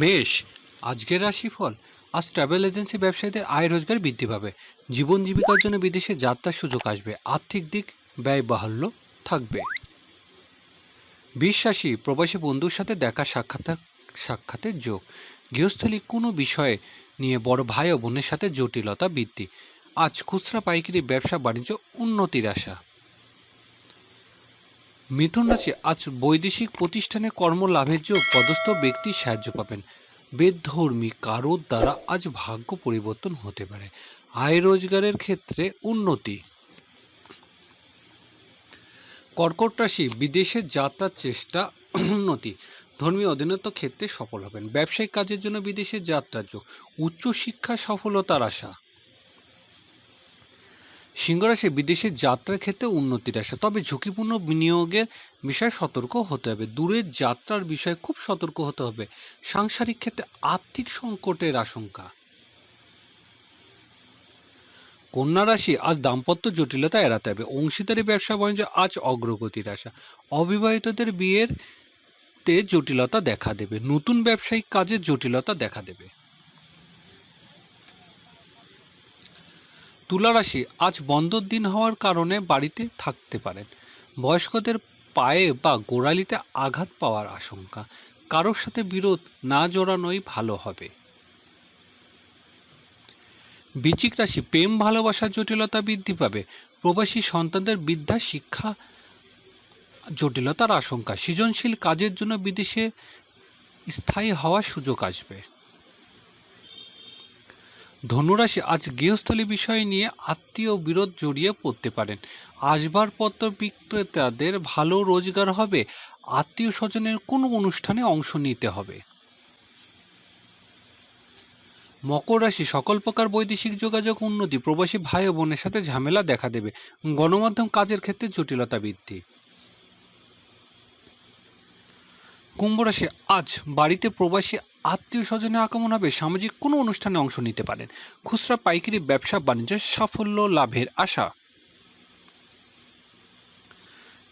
বেশ, আজকের রাশিফল। আজ ট্রাভেল এজেন্সি ব্যবসায়ীদের আয় রোজগার বৃদ্ধি পাবে। জীবন জীবিকার জন্য বিদেশে যাত্রার সুযোগ আসবে। আর্থিক দিক ব্যয় বাহুল্য থাকবে। বিশ্বাসী, প্রবাসী বন্ধুর সাথে দেখা সাক্ষাৎ সাক্ষাতের যোগ। গৃহস্থলী কোনো বিষয়ে নিয়ে বড় ভাই ও বোনের সাথে জটিলতা বৃদ্ধি। আজ খুচরা পাইকারি ব্যবসা বাণিজ্য উন্নতির আশা। মিথুন রাশি আজ বৈদেশিক প্রতিষ্ঠানে কর্ম লাভের যোগ পদস্থ ব্যক্তি সাহায্য পাবেন। বেদধর্মী কারোর দ্বারা আজ ভাগ্য পরিবর্তন হতে পারে। আয় রোজগারের ক্ষেত্রে উন্নতি। কর্কট রাশি বিদেশে যাত্রার চেষ্টা, উন্নতি। ধর্মীয় অধীনত্ব ক্ষেত্রে সফল হবেন। ব্যবসায়িক কাজের জন্য বিদেশে যাত্রার যোগ। উচ্চশিক্ষা সফলতার আশা। সিংহরাশি বিদেশে যাত্রার ক্ষেত্রে উন্নতির আশা। তবে ঝুঁকিপূর্ণ বিনিয়োগের বিষয়ে সতর্ক হতে হবে। দূরের যাত্রার বিষয়ে খুব সতর্ক হতে হবে। সাংসারিক ক্ষেত্রে আর্থিক সংকটের আশঙ্কা। কন্যা রাশি আজ দাম্পত্য জটিলতা এড়াতে হবে। অংশীদারি ব্যবসা বাণিজ্য আজ অগ্রগতির আশা। অবিবাহিতদের বিয়ের তে জটিলতা দেখা দেবে। নতুন ব্যবসায়িক কাজে জটিলতা দেখা দেবে। তুলা রাশি আজ বন্ধর দিন হওয়ার কারণে বাড়িতে থাকতে পারেন। বয়স্কদের পায়ে বা গোড়ালিতে আঘাত পাওয়ার আশঙ্কা। কারোর সাথে বিরোধ না জড়ানোই ভালো হবে। বৃচিক রাশি প্রেম ভালোবাসার জটিলতা বৃদ্ধি পাবে। প্রবাসী সন্তানদের বিদ্যা, শিক্ষা জটিলতার আশঙ্কা। সৃজনশীল কাজের জন্য বিদেশে স্থায়ী হওয়ার সুযোগ আসবে। ধনুরাশি আজ গৃহস্থলী বিষয় নিয়ে আত্মীয় বিরোধ জড়িয়ে পড়তে পারেন। আসবাবপত্র বিক্রেতাদের ভালো রোজগার হবে, আত্মীয় স্বজনের কোনো অনুষ্ঠানে অংশ নিতে হবে। মকর রাশি সকল প্রকার বৈদেশিক যোগাযোগ উন্নতি, প্রবাসী ভাই ও বোনের সাথে ঝামেলা দেখা দেবে। গণমাধ্যম কাজের ক্ষেত্রে জটিলতা বৃদ্ধি। কুম্ভ রাশি আজ বাড়িতে প্রবাসী আত্মীয় স্বজনের আগমন হবে, সামাজিক কোনো অনুষ্ঠানে অংশ নিতে পারেন। খুচরা পাইকারি ব্যবসা, বাণিজ্যে, সাফল্য, লাভের আশা।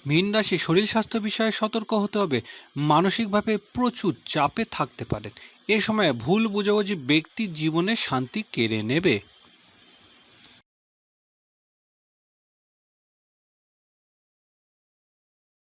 মীন রাশি, শরীর স্বাস্থ্য বিষয়ে সতর্ক হতে হবে। মানসিকভাবে প্রচুর চাপে থাকতে পারেন। এ সময় ভুল বোঝাবুঝি ব্যক্তির জীবনে শান্তি কেড়ে নেবে।